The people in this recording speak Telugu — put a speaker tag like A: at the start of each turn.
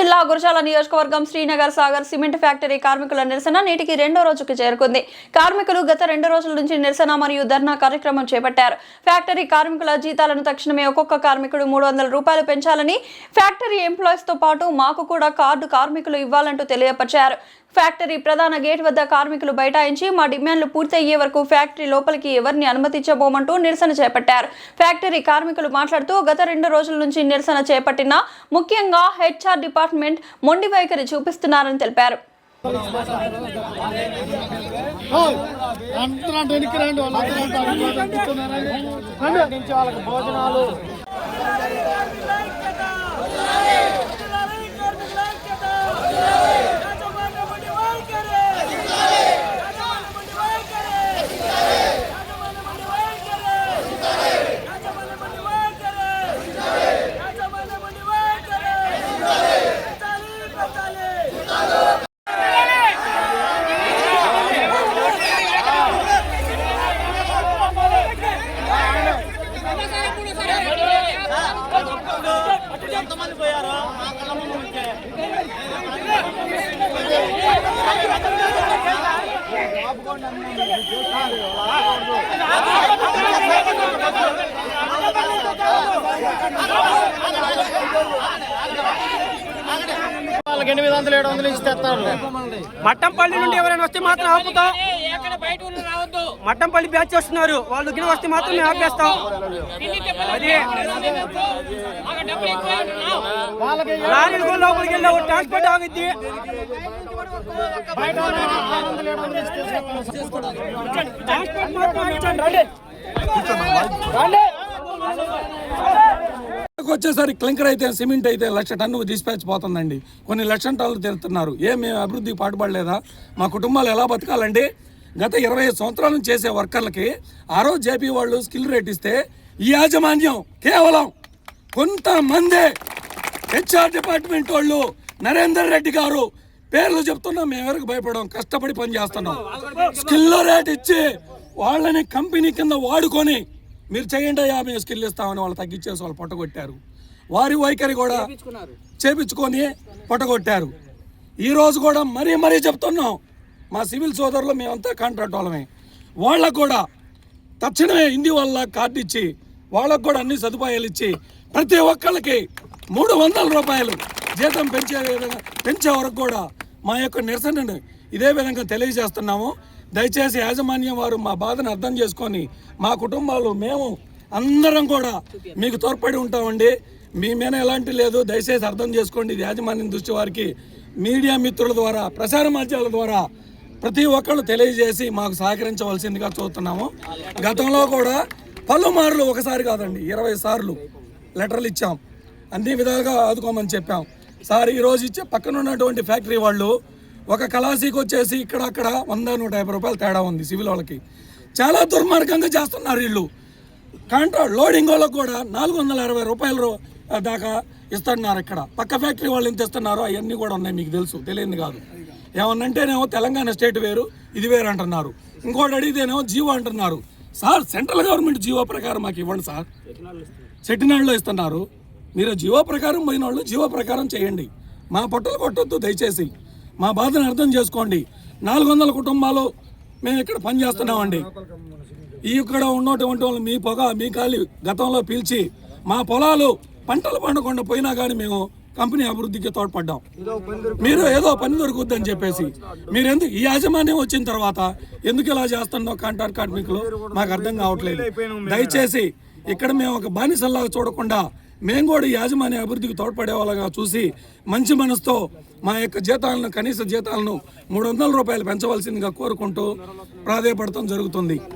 A: జిల్లా గురజాల నియోజకవర్గం శ్రీనగర్ సాగర్ సిమెంట్ ఫ్యాక్టరీ కార్మికుల నిరసన నేటికి రెండో రోజుకు చేరుకుంది. కార్మికులు గత రెండు రోజుల నుంచి నిరసన మరియు ధర్నా కార్యక్రమం చేపట్టారు. ఫ్యాక్టరీ కార్మికుల జీతాలను తక్షణమే ఒక్కొక్క కార్మికుడు మూడు వందల రూపాయలు పెంచాలని ఫ్యాక్టరీ ఎంప్లాయీస్తో పాటు మాకు కూడా కార్డు కార్మికులు ఇవ్వాలంటూ తెలియపరిచారు. ఫ్యాక్టరీ ప్రధాన గేట్ వద్ద కార్మికులు బైఠాయించి మా డిమాండ్లు పూర్తయ్యే వరకు ఫ్యాక్టరీ లోపలికి ఎవరిని అనుమతించబోమంటూ నిరసన చేపట్టారు. ఫ్యాక్టరీ కార్మికులు మాట్లాడుతూ గత రెండు రోజుల నుంచి నిరసన చేపట్టిన ముఖ్యంగా హెచ్ఆర్ డిపార్ట్మెంట్ మొండి వైఖరి చూపిస్తున్నారని తెలిపారు.
B: భోజనాలు మంది పోయారు రండి వాళ్ళందరూ అంటే అడుగులో కూర్చున్నారండి. ఎనిమిది వందలు ఏడు వందలు ఇచ్చి తెస్తారు.
C: మట్టంపల్లి నుండి ఎవరైనా వస్తే మాత్రం ఆపుతాం. మట్టంపల్లి బ్యాచ్ వస్తున్నారు. వాళ్ళు గిన వస్తే మాత్రం మేము ఆపేస్తాం. అది.
B: వాళ్ళకి
C: లారీలు కూడా లోపలికి వెళ్ళి ట్రాన్స్పోర్ట్ ఆగుద్ది. ట్రాన్స్పోర్ట్ మాత్రం ఆగించండి, రండి. రండి.
D: వచ్చేసరికి క్లింకర్ అయితే సిమెంట్ అయితే లక్ష టన్ను డిస్పాచ్ పోతుందండి. కొన్ని లక్షల టన్నులు తిరుగుతున్నారు ఏ మేము అభివృద్ధికి పాటుపడలేదా? మా కుటుంబాలు ఎలా బతకాలండి గత ఇరవై సంవత్సరాల నుంచి చేసే వర్కర్లకి ఆ రోజు జేపీ వాళ్ళు స్కిల్ రేట్ ఇస్తే ఈ యాజమాన్యం కేవలం కొంతమందే హెచ్ఆర్ డిపార్ట్మెంట్ వాళ్ళు నరేందర్ రెడ్డి గారు పేర్లు చెప్తున్నాం మేము ఎవరికి భయపడం కష్టపడి పని చేస్తున్నాం స్కిల్ రేట్ ఇచ్చి వాళ్ళని కంపెనీ కింద వాడుకొని మీరు చేయండి మేము స్కిల్ ఇస్తామని వాళ్ళు తగ్గించేసి వాళ్ళు పొట్టగొట్టారు. వారి వైఖరి కూడా చేపించుకొని పొట్టగొట్టారు. ఈ రోజు కూడా మరీ మరీ చెప్తున్నాం మా సివిల్ సోదరులు మేమంతా కాంట్రాక్ట్ వాళ్ళమే. వాళ్ళకు కూడా తక్షణమే హిందీ వాళ్ళ కార్డు ఇచ్చి వాళ్ళకు కూడా అన్ని సదుపాయాలు ఇచ్చి ప్రతి ఒక్కళ్ళకి మూడు వందల రూపాయలు జీతం పెంచే విధంగా పెంచే వరకు కూడా మా యొక్క నిరసనను ఇదే విధంగా తెలియజేస్తున్నాము. దయచేసి యాజమాన్యం వారు మా బాధను అర్థం చేసుకొని మా కుటుంబాలు మేము అందరం కూడా మీకు తోడ్పడి ఉంటామండి. మీ మీద ఎలాంటి లేదు. దయచేసి అర్థం చేసుకోండి. ఇది యాజమాన్యం దృష్టి వారికి మీడియా మిత్రుల ద్వారా ప్రసార మాధ్యమాల ద్వారా ప్రతి ఒక్కళ్ళు తెలియజేసి మాకు సహకరించవలసిందిగా చూస్తున్నాము. గతంలో కూడా పలుమార్లు ఒకసారి కాదండి ఇరవై సార్లు లెటర్లు ఇచ్చాం. అన్ని విధాలుగా ఆదుకోమని చెప్పాం. సార్ ఈరోజు ఇచ్చే పక్కన ఉన్నటువంటి ఫ్యాక్టరీ వాళ్ళు ఒక కలాసీకి వచ్చేసి ఇక్కడ అక్కడ వంద నూట యాభై రూపాయలు తేడా ఉంది సివిల్ వాళ్ళకి. చాలా దుర్మార్గంగా చేస్తున్నారు వీళ్ళు. కాంట్రాక్ట్ లోడింగ్ వాళ్ళకు కూడా నాలుగు వందల అరవై రూపాయలు దాకా ఇస్తున్నారు ఇక్కడ. పక్క ఫ్యాక్టరీ వాళ్ళు ఎంత ఇస్తున్నారో? అవన్నీ కూడా ఉన్నాయి మీకు తెలుసు తెలియదు కాదు. ఏమన్నంటేనేమో తెలంగాణ స్టేట్ వేరు ఇది వేరు అంటున్నారు. ఇంకోటి అడిగితేనేమో జీవో అంటున్నారు. సార్ సెంట్రల్ గవర్నమెంట్ జీవో ప్రకారం మాకు ఇవ్వండి సార్. సెట్టినాడులో ఇస్తున్నారు. మీరు జీవో ప్రకారం పోయిన వాళ్ళు జీవో ప్రకారం చేయండి. మా పొట్టలు కొట్టొద్దు దయచేసి. మా బాధను అర్థం చేసుకోండి. నాలుగు వందల కుటుంబాలు మేము ఇక్కడ పనిచేస్తున్నామండి. ఈ ఇక్కడ ఉన్నటువంటి వాళ్ళు మీ పొగ మీ కాలి గతంలో పీల్చి మా పొలాలు పంటలు పండకుండా పోయినా కానీ మేము కంపెనీ అభివృద్ధికి తోడ్పడ్డాం. మీరు ఏదో పని దొరుకుద్దని చెప్పేసి. మీరు ఎందుకు ఈ యాజమాన్యం వచ్చిన తర్వాత ఎందుకు ఇలా చేస్తున్నావు కాంట్రాక్ట్ కార్మికులు మాకు అర్థం కావట్లేదు. దయచేసి ఇక్కడ మేము ఒక బానిసల్లాగా చూడకుండా మేము కూడా ఈ యాజమాన్య అభివృద్ధికి తోడ్పడే వాళ్ళగా చూసి మంచి మనసుతో మా యొక్క జీతాలను కనీస జీతాలను మూడు వందల రూపాయలు పెంచవలసిందిగా కోరుకుంటూ ప్రాధాయపడటం జరుగుతుంది.